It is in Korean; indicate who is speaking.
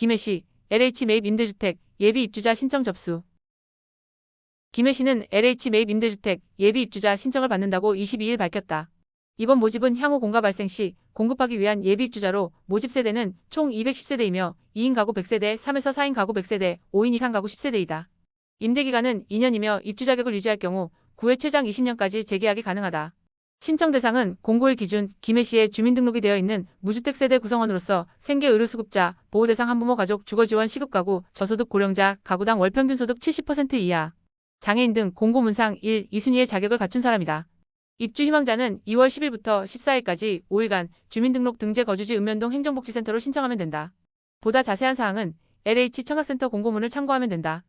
Speaker 1: 김해시 LH 매입 임대주택 예비 입주자 신청 접수. 김해시는 LH 매입 임대주택 예비 입주자 신청을 받는다고 22일 밝혔다. 이번 모집은 향후 공가 발생 시 공급하기 위한 예비 입주자로 모집 세대는 총 210세대이며 2인 가구 100세대, 3에서 4인 가구 100세대, 5인 이상 가구 10세대이다. 임대 기간은 2년이며 입주 자격을 유지할 경우 9회 최장 20년까지 재계약이 가능하다. 신청 대상은 공고일 기준 김해시에 주민등록이 되어 있는 무주택 세대 구성원으로서 생계 의료수급자, 보호대상 한부모 가족 주거지원 시급가구, 저소득 고령자, 가구당 월평균 소득 70% 이하, 장애인 등 공고문상 1, 2순위의 자격을 갖춘 사람이다. 입주 희망자는 2월 10일부터 14일까지 5일간 주민등록 등재 거주지 읍면동 행정복지센터로 신청하면 된다. 보다 자세한 사항은 LH 청약센터 공고문을 참고하면 된다.